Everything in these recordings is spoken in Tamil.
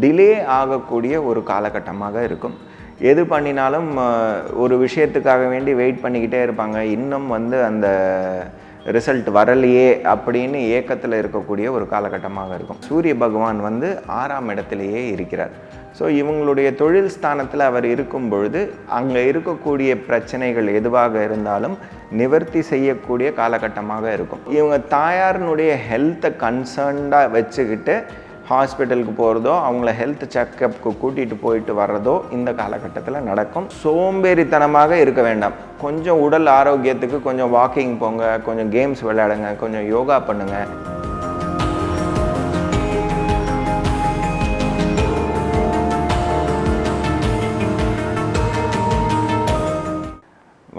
டிலே ஆகக்கூடிய ஒரு காலகட்டமாக இருக்கும். எது பண்ணினாலும் ஒரு விஷயத்துக்காக வேண்டி வெயிட் பண்ணிக்கிட்டே இருப்பாங்க. இன்னும் வந்து அந்த ரிசல்ட் வரலையே அப்படின்னு ஏக்கத்தில் இருக்கக்கூடிய ஒரு காலகட்டமாக இருக்கும். சூரிய பகவான் வந்து ஆறாம் இடத்திலேயே இருக்கிறார். ஸோ இவங்களுடைய தொழில் ஸ்தானத்தில் அவர் இருக்கும் பொழுது அங்கே இருக்கக்கூடிய பிரச்சனைகள் எதுவாக இருந்தாலும் நிவர்த்தி செய்யக்கூடிய காலகட்டமாக இருக்கும். இவங்க தாயாரினுடைய ஹெல்த்தை கன்சர்ன்டாக வச்சுக்கிட்டு ஹாஸ்பிட்டலுக்கு போகிறதோ அவங்கள ஹெல்த் செக்கப்புக்கு கூட்டிகிட்டு போயிட்டு வர்றதோ இந்த காலகட்டத்தில் நடக்கும். சோம்பேறித்தனமாக இருக்க வேண்டாம். கொஞ்சம் உடல் ஆரோக்கியத்துக்கு கொஞ்சம் வாக்கிங் போங்க கொஞ்சம் கேம்ஸ் விளையாடுங்க கொஞ்சம் யோகா பண்ணுங்கள்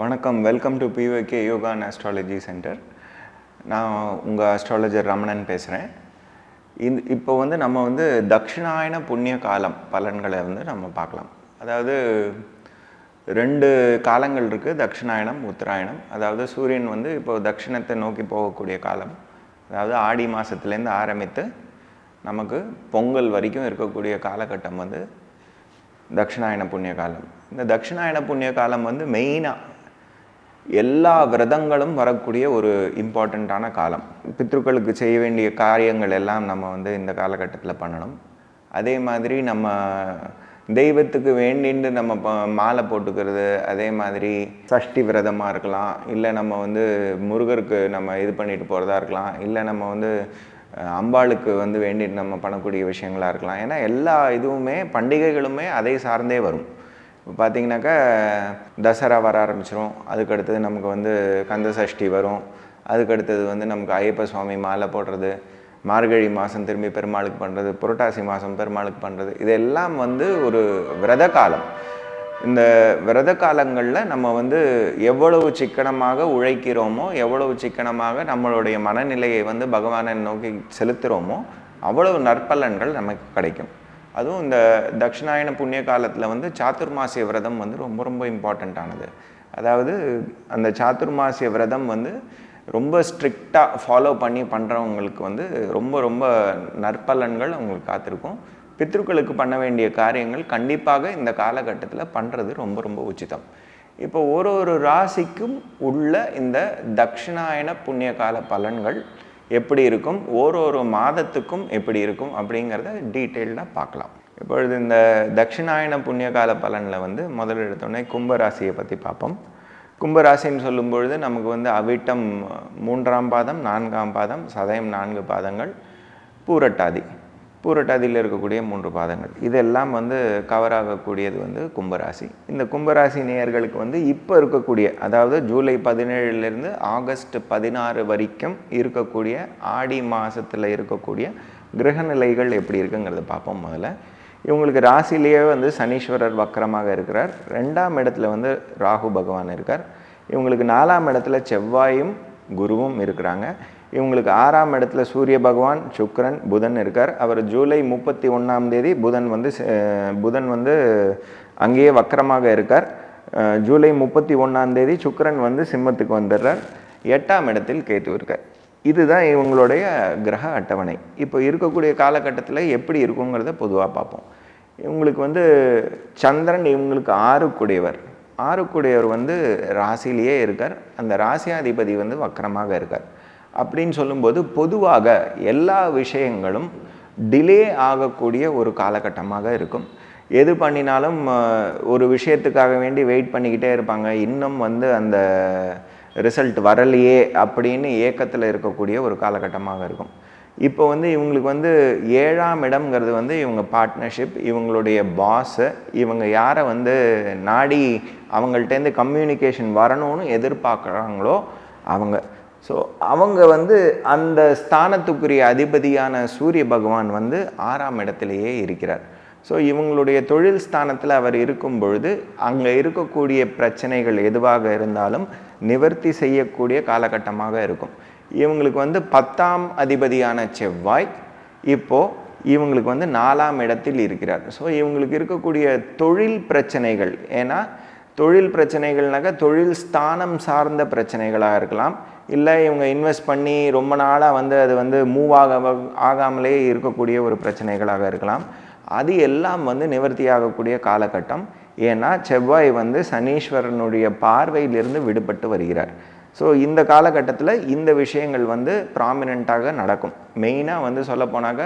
வணக்கம். Welcome to BOK yoga and astrology centre நான் உங்கள் ஆஸ்ட்ராலஜர் ரமணன் பேசுகிறேன் இந்த இப்போ வந்து நம்ம வந்து தக்ஷிணாயன புண்ணிய காலம் பலன்களை வந்து நம்ம பார்க்கலாம். அதாவது ரெண்டு காலங்கள் இருக்குது தக்ஷிணாயனம் உத்தராயணம். அதாவது சூரியன் வந்து இப்போ தட்சிணத்தை நோக்கி போகக்கூடிய காலம். அதாவது ஆடி மாதத்துலேருந்து ஆரம்பித்து நமக்கு பொங்கல் வரைக்கும் இருக்கக்கூடிய காலகட்டம் வந்து தட்சிணாயன புண்ணிய காலம். இந்த தட்சிணாயன புண்ணிய காலம் வந்து மெயினாக எல்லா விரதங்களும் வரக்கூடிய ஒரு இம்பார்ட்டண்ட்டான காலம். பித்ருக்களுக்கு செய்ய வேண்டிய காரியங்கள் எல்லாம் நம்ம வந்து இந்த காலகட்டத்தில் பண்ணணும். அதே மாதிரி நம்ம தெய்வத்துக்கு வேண்டின்னு நம்ம ப- மாலை போட்டுக்கிறது அதே மாதிரி சஷ்டி விரதமாக இருக்கலாம். இல்லை நம்ம வந்து முருகருக்கு நம்ம இது பண்ணிட்டு போகிறதா இருக்கலாம். இல்லை நம்ம வந்து அம்பாளுக்கு வந்து வேண்டிட்டு நம்ம பண்ணக்கூடிய விஷயங்களாக இருக்கலாம். ஏன்னா எல்லா இதுவுமே பண்டிகைகளுமே அதை சார்ந்தே வரும். இப்போ பார்த்தீங்கன்னாக்கா தசரா வர ஆரம்பிச்சிரும். அதுக்கு அடுத்தது நமக்கு வந்து கந்த சஷ்டி வரும். அதுக்கு அடுத்தது வந்து நமக்கு ஐயப்ப சுவாமி மாலை போடுறது மார்கழி மாதம் திரும்பி பெருமாளுக்கு பண்ணுறது புரட்டாசி மாதம் பெருமாளுக்கு பண்ணுறது இதெல்லாம் வந்து ஒரு விரத காலம். இந்த விரத காலங்களில் நம்ம வந்து எவ்வளவு சிக்கனமாக உழைக்கிறோமோ எவ்வளவு சிக்கனமாக நம்மளுடைய மனநிலையை வந்து பகவானை நோக்கி செலுத்துகிறோமோ அவ்வளவு நற்பலன்கள் நமக்கு கிடைக்கும். அதுவும் இந்த தட்சிணாயன புண்ணிய காலத்தில் வந்து சாத்துர்மாசிய விரதம் வந்து ரொம்ப ரொம்ப இம்பார்ட்டண்ட்டானது அதாவது அந்த சாத்துர்மாசிய விரதம் வந்து ரொம்ப ஸ்ட்ரிக்டாக ஃபாலோ பண்ணி பண்ணுறவங்களுக்கு வந்து ரொம்ப ரொம்ப நற்பலன்கள் அவங்களுக்கு காத்திருக்கும். பித்ருக்களுக்கு பண்ண வேண்டிய காரியங்கள் கண்டிப்பாக இந்த காலகட்டத்தில் பண்ணுறது ரொம்ப ரொம்ப உச்சிதம். இப்போ ஒரு ஒரு ராசிக்கும் உள்ள இந்த தட்சிணாயன புண்ணிய கால பலன்கள் எப்படி இருக்கும் ஒரு ஒரு மாதத்துக்கும் எப்படி இருக்கும் அப்படிங்கிறத டீட்டெயில்டாக பார்க்கலாம். இப்பொழுது இந்த தட்சிணாயன புண்ணியகால பலனில் வந்து முதல்ல எடுத்தோடனே கும்பராசியை பற்றி பார்ப்போம். கும்பராசின்னு சொல்லும் பொழுது நமக்கு வந்து அவிட்டம் மூன்றாம் பாதம் நான்காம் பாதம் சதயம் நான்கு பாதங்கள் பூரட்டாதி. பூரட்டாதியில் இருக்கக்கூடிய மூன்று பாதங்கள். இதெல்லாம் வந்து கவர் ஆகக்கூடியது வந்து கும்பராசி. இந்த கும்பராசி நேயர்களுக்கு வந்து இப்போ இருக்கக்கூடிய அதாவது ஜூலை பதினேழுலேருந்து ஆகஸ்ட் பதினாறு வரைக்கும் இருக்கக்கூடிய ஆடி மாதத்தில் இருக்கக்கூடிய கிரகநிலைகள் எப்படி இருக்குங்கிறத பார்ப்போம் முதல்ல. இவங்களுக்கு ராசிலேயே வந்து சனீஸ்வரர் வக்கரமாக இருக்கிறார். ரெண்டாம் இடத்துல வந்து ராகு பகவான் இருக்கார். இவங்களுக்கு நாலாம் இடத்துல செவ்வாயும் குருவும் இருக்கிறாங்க. இவங்களுக்கு ஆறாம் இடத்துல சூரிய பகவான் சுக்ரன் புதன் இருக்கார். அவர் ஜூலை முப்பத்தி ஒன்றாம் தேதி புதன் வந்து புதன் வந்து அங்கேயே வக்கரமாக இருக்கார். ஜூலை முப்பத்தி ஒன்றாம் தேதி சுக்கரன் வந்து சிம்மத்துக்கு வந்துடுறார். எட்டாம் இடத்தில் கேத்து இருக்கார். இதுதான் இவங்களுடைய கிரக அட்டவணை. இப்போ இருக்கக்கூடிய காலகட்டத்தில் எப்படி இருக்குங்கிறத பொதுவாக பார்ப்போம். இவங்களுக்கு வந்து சந்திரன் இவங்களுக்கு ஆறுக்குடையவர். ஆறுக்குடையவர் வந்து ராசிலேயே இருக்கார். அந்த ராசியாதிபதி வந்து வக்கரமாக இருக்கார். அப்படின்னு சொல்லும்போது பொதுவாக எல்லா விஷயங்களும் டிலே ஆகக்கூடிய ஒரு காலகட்டமாக இருக்கும். எது பண்ணினாலும் ஒரு விஷயத்துக்காக வேண்டி வெயிட் பண்ணிக்கிட்டே இருப்பாங்க. இன்னும் வந்து அந்த ரிசல்ட் வரலையே அப்படின்னு ஏக்கத்தில் இருக்கக்கூடிய ஒரு காலகட்டமாக இருக்கும். இப்போ வந்து இவங்களுக்கு வந்து ஏழாம் இடம்ங்கிறது வந்து இவங்க பார்ட்னர்ஷிப் இவங்களுடைய பாஸு இவங்க யாரை வந்து நாடி அவங்கள்ட்டேருந்து கம்யூனிகேஷன் வரணும்னு எதிர்பார்க்குறாங்களோ அவங்க ஸோ அவங்க வந்து அந்த ஸ்தானத்துக்குரிய அதிபதியான சூரிய பகவான் வந்து ஆறாம் இடத்திலேயே இருக்கிறார். ஸோ இவங்களுடைய தொழில் ஸ்தானத்தில் அவர் இருக்கும் பொழுது அங்கே இருக்கக்கூடிய பிரச்சனைகள் எதுவாக இருந்தாலும் நிவர்த்தி செய்யக்கூடிய காலகட்டமாக இருக்கும். இவங்களுக்கு வந்து பத்தாம் அதிபதியான செவ்வாய் இப்போது இவங்களுக்கு வந்து நாலாம் இடத்தில் இருக்கிறார். ஸோ இவங்களுக்கு இருக்கக்கூடிய தொழில் பிரச்சனைகள் ஏன்னா தொழில் பிரச்சனைகள்னாக்கா தொழில் ஸ்தானம் சார்ந்த பிரச்சனைகளாக இருக்கலாம். இல்லை இவங்க இன்வெஸ்ட் பண்ணி ரொம்ப நாளாக வந்து அது வந்து மூவ் ஆக ஆகாமலே இருக்கக்கூடிய ஒரு பிரச்சனைகளாக இருக்கலாம். அது எல்லாம் வந்து நிவர்த்தியாகக்கூடிய காலகட்டம். ஏன்னா செவ்வாய் வந்து சனீஸ்வரனுடைய பார்வையிலிருந்து விடுபட்டு வருகிறார். ஸோ இந்த காலகட்டத்தில் இந்த விஷயங்கள் வந்து ப்ராமினெண்ட்டாக நடக்கும். மெயினாக வந்து சொல்லப்போனாக்க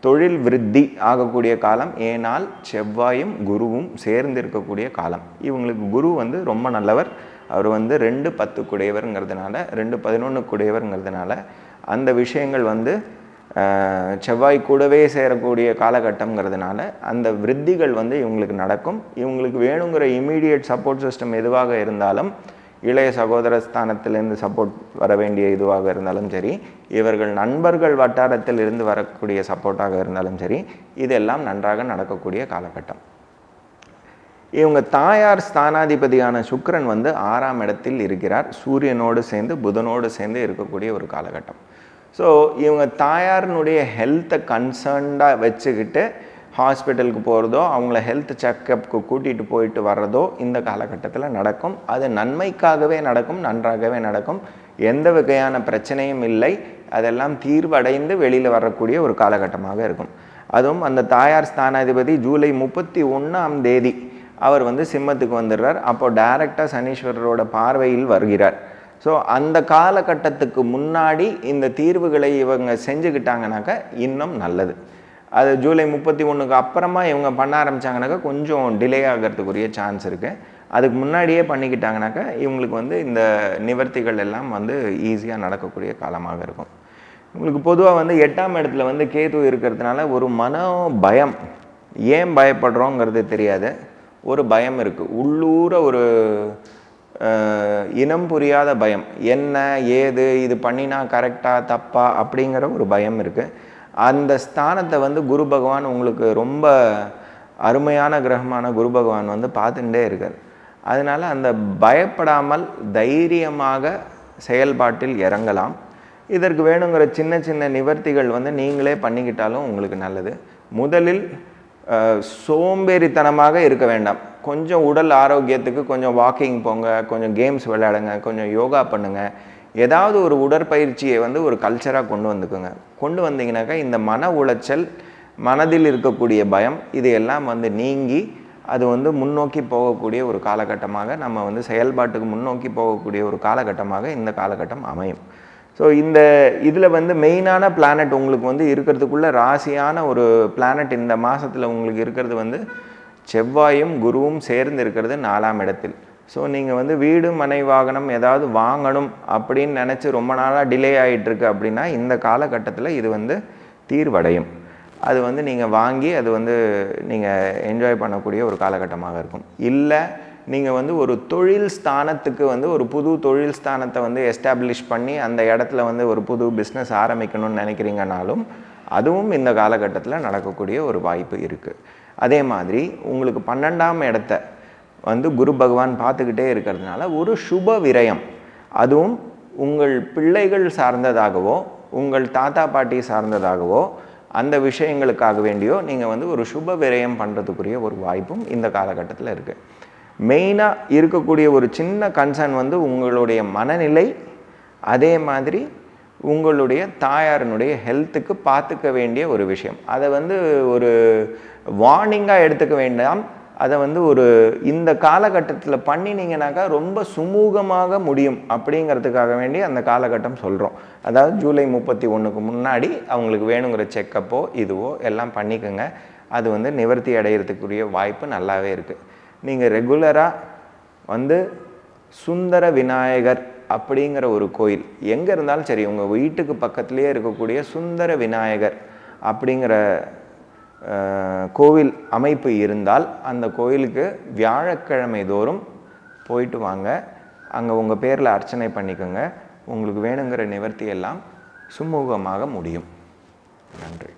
தொழில் விருத்தி ஆகக்கூடிய காலம். ஏனால் செவ்வாயும் குருவும் சேர்ந்து இருக்கக்கூடிய காலம். இவங்களுக்கு குரு வந்து ரொம்ப நல்லவர். அவர் வந்து ரெண்டு பத்து குடையவருங்கிறதுனால ரெண்டு பதினொன்று குடையவருங்கிறதுனால அந்த விஷயங்கள் வந்து செவ்வாய் கூடவே சேரக்கூடிய காலகட்டம்ங்கிறதுனால அந்த விருத்திகள் வந்து இவங்களுக்கு நடக்கும். இவங்களுக்கு வேணுங்கிற இமீடியட் சப்போர்ட் சிஸ்டம் எதுவாக இருந்தாலும் இளைய சகோதர ஸ்தானத்திலிருந்து சப்போர்ட் வர வேண்டிய இதுவாக இருந்தாலும் சரி இவர்கள் நண்பர்கள் வட்டாரத்தில் இருந்து வரக்கூடிய சப்போர்ட்டாக இருந்தாலும் சரி இதெல்லாம் நன்றாக நடக்கக்கூடிய காலகட்டம். இவங்க தாயார் ஸ்தானாதிபதியான சுக்கரன் வந்து ஆறாம் இடத்தில் இருக்கிறார். சூரியனோடு சேர்ந்து புதனோடு சேர்ந்து இருக்கக்கூடிய ஒரு காலகட்டம். ஸோ இவங்க தாயாரினுடைய ஹெல்த்தை கன்சர்ன்டாக வச்சுக்கிட்டு ஹாஸ்பிட்டலுக்கு போகிறதோ அவங்கள ஹெல்த் செக்கப்புக்கு கூட்டிகிட்டு போயிட்டு வர்றதோ இந்த காலகட்டத்தில் நடக்கும். அது நன்மைக்காகவே நடக்கும் நன்றாகவே நடக்கும். எந்த வகையான பிரச்சனையும் இல்லை. அதெல்லாம் தீர்வடைந்து வெளியில் வரக்கூடிய ஒரு காலகட்டமாக இருக்கும். அதுவும் அந்த தாயார் ஸ்தானாதிபதி ஜூலை முப்பத்தி ஒன்றாம் தேதி அவர் வந்து சிம்மத்துக்கு வந்துடுறார். அப்போ டைரக்டாக சனீஸ்வரரோட பார்வையில் வருகிறார். ஸோ அந்த காலகட்டத்துக்கு முன்னாடி இந்த தீர்வுகளை இவங்க செஞ்சுக்கிட்டாங்கனாக்கா இன்னும் நல்லது. அது ஜூலை முப்பத்தி ஒன்றுக்கு அப்புறமா இவங்க பண்ண ஆரம்பித்தாங்கனாக்கா கொஞ்சம் டிலே ஆகிறதுக்குரிய சான்ஸ் இருக்குது அதுக்கு முன்னாடியே பண்ணிக்கிட்டாங்கனாக்கா இவங்களுக்கு வந்து இந்த நிவர்த்திகள் எல்லாம் வந்து ஈஸியாக நடக்கக்கூடிய காலமாக இருக்கும். இவங்களுக்கு பொதுவாக வந்து எட்டாம் இடத்துல வந்து கேது இருக்கிறதுனால ஒரு மன பயம் ஏன் பயப்படுறோங்கிறது தெரியாது. ஒரு பயம் இருக்குது உள்ளூர ஒரு இனம் புரியாத பயம். என்ன ஏது இது பண்ணினா கரெக்டாக தப்பா அப்படிங்கிற ஒரு பயம் இருக்குது அந்த ஸ்தானத்தை வந்து குரு பகவான் உங்களுக்கு ரொம்ப அருமையான கிரகமான குரு பகவான் வந்து பார்த்துட்டே இருக்கார். அதனால் அந்த பயப்படாமல் தைரியமாக செயல்பாட்டில் இறங்கலாம். இதற்கு வேணுங்கிற சின்ன சின்ன நிவர்த்திகள் வந்து நீங்களே பண்ணிக்கிட்டாலும் உங்களுக்கு நல்லது. முதலில் சோம்பேறித்தனமாக இருக்க வேண்டாம். கொஞ்சம் உடல் ஆரோக்கியத்துக்கு கொஞ்சம் வாக்கிங் போங்க கொஞ்சம் கேம்ஸ் விளையாடுங்க கொஞ்சம் யோகா பண்ணுங்க. ஏதாவது ஒரு உடற்பயிற்சியை வந்து ஒரு கல்ச்சராக கொண்டு வந்துக்குங்க. கொண்டு வந்தீங்கன்னாக்கா இந்த மன உளைச்சல் மனதில் இருக்கக்கூடிய பயம் இது எல்லாம் வந்து நீங்கி அது வந்து முன்னோக்கி போகக்கூடிய ஒரு காலகட்டமாக நம்ம வந்து செயல்பாட்டுக்கு முன்னோக்கி போகக்கூடிய ஒரு காலகட்டமாக இந்த காலகட்டம் அமையும். ஸோ இந்த இதில் வந்து மெயினான பிளானட் உங்களுக்கு வந்து இருக்கிறதுக்குள்ள ராசியான ஒரு பிளானட் இந்த மாதத்தில் உங்களுக்கு இருக்கிறது வந்து செவ்வாயும் குருவும் சேர்ந்து இருக்கிறது நாலாம் இடத்தில். ஸோ நீங்கள் வந்து வீடு மனை வாகனம் ஏதாவது வாங்கணும் அப்படின்னு நினச்சி ரொம்ப நாளாக டிலே ஆகிட்டுருக்கு அப்படின்னா இந்த காலகட்டத்தில் இது வந்து தீர்வடையும். அது வந்து நீங்கள் வாங்கி அது வந்து நீங்கள் என்ஜாய் பண்ணக்கூடிய ஒரு காலகட்டமாக இருக்கும். இல்லை நீங்கள் வந்து ஒரு தொழில் ஸ்தானத்துக்கு வந்து ஒரு புது தொழில் ஸ்தானத்தை வந்து எஸ்டாப்ளிஷ் பண்ணி அந்த இடத்துல வந்து ஒரு புது பிஸ்னஸ் ஆரம்பிக்கணும்னு நினைக்கிறீங்கனாலும் அதுவும் இந்த காலகட்டத்தில் நடக்கக்கூடிய ஒரு வாய்ப்பு இருக்குது அதே மாதிரி உங்களுக்கு பன்னெண்டாம் இடத்த வந்து குரு பகவான் பார்த்துக்கிட்டே இருக்கிறதுனால ஒரு சுப விரயம் அதுவும் உங்கள் பிள்ளைகள் சார்ந்ததாகவோ உங்கள் தாத்தா பாட்டி சார்ந்ததாகவோ அந்த விஷயங்களுக்காக வேண்டியோ நீங்கள் வந்து ஒரு சுப விரயம் பண்ணுறதுக்குரிய ஒரு வாய்ப்பும் இந்த காலகட்டத்தில் இருக்குது மெயினாக இருக்கக்கூடிய ஒரு சின்ன கன்சர்ன் வந்து உங்களுடைய மனநிலை அதே மாதிரி உங்களுடைய தாயாரினுடைய ஹெல்த்துக்கு பார்த்துக்க வேண்டிய ஒரு விஷயம். அதை வந்து ஒரு வார்னிங்காக எடுத்துக்க வேண்டாம். அதை வந்து ஒரு இந்த காலகட்டத்தில் பண்ணினீங்கனாக்கா ரொம்ப சுமூகமாக முடியும் அப்படிங்கிறதுக்காக வேண்டி அந்த காலகட்டம் சொல்கிறோம் அதாவது ஜூலை முப்பத்தி ஒன்றுக்கு முன்னாடி அவங்களுக்கு வேணுங்கிற செக்கப்போ இதுவோ எல்லாம் பண்ணிக்கோங்க. அது வந்து நிவர்த்தி அடையிறதுக்குரிய வாய்ப்பு நல்லாவே இருக்குது நீங்கள் ரெகுலராக வந்து சுந்தர விநாயகர் அப்படிங்கிற ஒரு கோயில். எங்கே இருந்தாலும் சரி உங்கள் வீட்டுக்கு பக்கத்துலேயே இருக்கக்கூடிய சுந்தர விநாயகர் அப்படிங்கிற கோவில் அமைப்பு இருந்தால் அந்த கோயிலுக்கு வியாழக்கிழமை தோறும் போயிட்டு வாங்க. அங்கே உங்கள் பேரில் அர்ச்சனை பண்ணிக்கோங்க. உங்களுக்கு வேணுங்கிற நிவர்த்தி எல்லாம் சுமூகமாக முடியும். நன்றி.